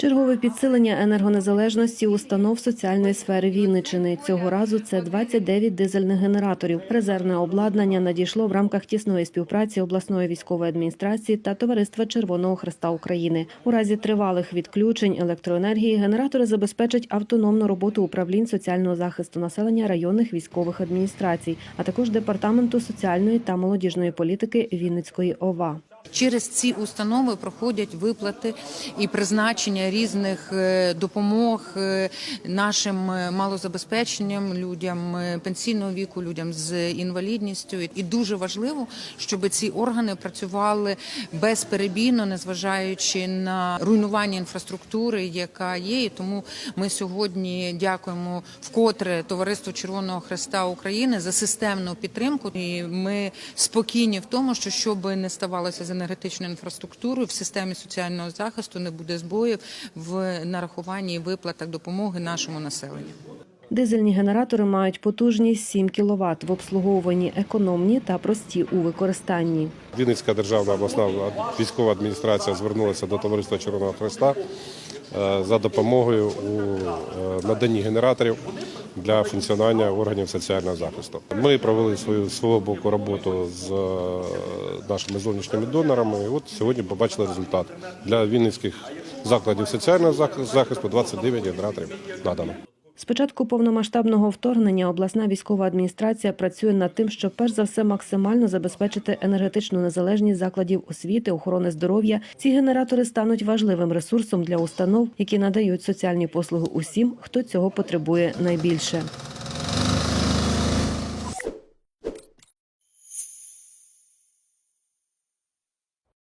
Чергове підсилення енергонезалежності установ соціальної сфери Вінничини. Цього разу це 29 дизельних генераторів. Резервне обладнання надійшло в рамках тісної співпраці обласної військової адміністрації та товариства Червоного Хреста України. У разі тривалих відключень електроенергії генератори забезпечать автономну роботу управлінь соціального захисту населення районних військових адміністрацій, а також департаменту соціальної та молодіжної політики Вінницької ОВА. Через ці установи проходять виплати і призначення різних е, допомог е, нашим е, малозабезпеченим людям пенсійного віку, людям з інвалідністю. І дуже важливо, щоб ці органи працювали безперебійно, незважаючи на руйнування інфраструктури, яка є. І тому ми сьогодні дякуємо вкотре товариству Червоного Хреста України за системну підтримку. І ми спокійні в тому, що що би не ставалося з енергетичною інфраструктурою, в системі соціального захисту не буде збоїв в нарахуванні і виплатах допомоги нашому населенню. Дизельні генератори мають потужність 7 кВт, в обслуговуванні економні та прості у використанні. Вінницька державна обласна військова адміністрація звернулася до товариства Червоного Хреста е, за допомогою у е, наданні генераторів для функціонування органів соціального захисту. Ми провели свою свого боку роботу з е, нашими зовнішніми донорами. І от сьогодні побачили результат для вінницьких закладів соціального зах- захисту 29 генераторів надано. З початку повномасштабного вторгнення обласна військова адміністрація працює над тим, щоб перш за все максимально забезпечити енергетичну незалежність закладів освіти, охорони здоров'я. Ці генератори стануть важливим ресурсом для установ, які надають соціальні послуги усім, хто цього потребує найбільше.